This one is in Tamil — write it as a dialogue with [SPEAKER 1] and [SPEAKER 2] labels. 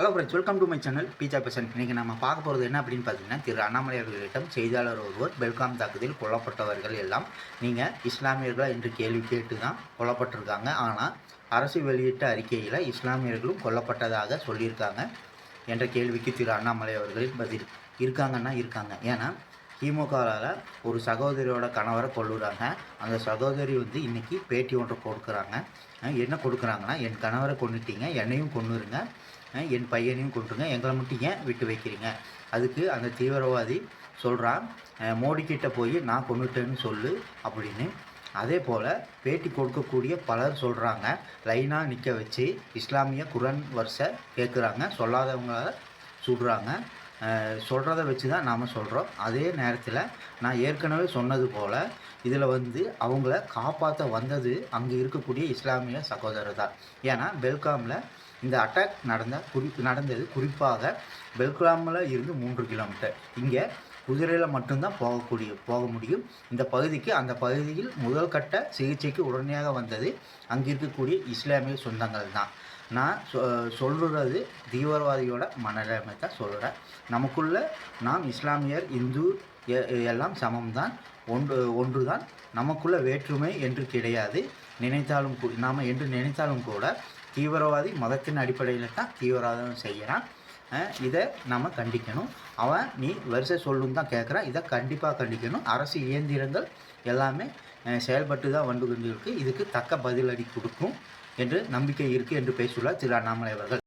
[SPEAKER 1] Hello friends welcome to my channel பீச்சா பெசன் இன்றைக்கி நம்ம பார்க்க போகிறது என்ன அப்படின்னு பார்த்தீங்கன்னா திரு அண்ணாமலை அவர்களிடம் செய்தியாளர் ஒருவர் பெல்காம் தாக்குதலில் கொல்லப்பட்டவர்கள் எல்லாம் நீங்கள் இஸ்லாமியர்களாக என்று கேள்வி கேட்டு தான் கொல்லப்பட்டிருக்காங்க. ஆனால் அரசு வெளியிட்ட அறிக்கையில் இஸ்லாமியர்களும் கொல்லப்பட்டதாக சொல்லியிருக்காங்க என்ற கேள்விக்கு திரு அண்ணாமலை அவர்களின் பதில் இருக்காங்கன்னா இருக்காங்க. ஏன்னா திமுகவில் ஒரு சகோதரியோட கணவரை கொள்ளுறாங்க அந்த சகோதரி வந்து இன்றைக்கி பேட்டி ஒன்று கொடுக்குறாங்க. என்ன கொடுக்குறாங்கன்னா என் கணவரை கொண்டுட்டீங்க என்னையும் கொண்டுருங்க என் பையனையும் கொண்டுருங்க எங்களை மட்டும் ஏன் விட்டு வைக்கிறீங்க? அதுக்கு அந்த தீவிரவாதி சொல்கிறான் மோடி போய் நான் கொண்டுட்டேன்னு சொல்லு அப்படின்னு. அதே போல் பேட்டி கொடுக்கக்கூடிய பலர் சொல்கிறாங்க லைனாக நிற்க வச்சு இஸ்லாமிய குரான் வரிசை கேட்குறாங்க சொல்லாதவங்களால் சுடுறாங்க. சொல்கிறத வச்சு தான் நாம் சொல்கிறோம் அதே நேரத்தில் நான் ஏற்கனவே சொன்னது போல் இதில் வந்து அவங்கள காப்பாற்ற வந்தது அங்கே இருக்கக்கூடிய இஸ்லாமிய சகோதரர் தான் ஏன்னா பெல்காமில் இந்த அட்டாக் நடந்த குறி நடந்தது குறிப்பாக பெல்காமில் இருந்து மூன்று கிலோமீட்டர். இங்கே குதிரையில் மட்டும்தான் போகக்கூடிய போக முடியும். இந்த பகுதிக்கு அந்த பகுதியில் முதல் கட்ட சிகிச்சைக்கு உடனடியாக வந்தது அங்கே இருக்கக்கூடிய இஸ்லாமிய சொந்தங்கள் தான். நான் சொ சொல்கிறது தீவிரவாதியோட மனநிலைமை தான் சொல்கிறேன் நமக்குள்ள நாம் இஸ்லாமியர் இந்து எ- எல்லாம் சமம்தான் ஒன்று ஒன்று தான் நமக்குள்ள வேற்றுமை என்று கிடையாது. நினைத்தாலும் கூ- நாம் என்று நினைத்தாலும் கூட தீவிரவாதி மதத்தின் அடிப்படையில் தான் தீவிரவாதம் செய்கிறான் இதை நம்ம கண்டிக்கணும். அவன் நீ வரிசை சொல்லும் தான் கேட்குறான் இதை கண்டிப்பாக கண்டிக்கணும். அரசு இயந்திரங்கள் எல்லாமே செயல்பட்டு தான் வந்து கொண்டு இருக்குது இதுக்கு தக்க பதிலடி கொடுக்கும் என்று நம்பிக்கை இருக்குது என்று பேசியுள்ளார் திரு அண்ணாமலை அவர்கள்.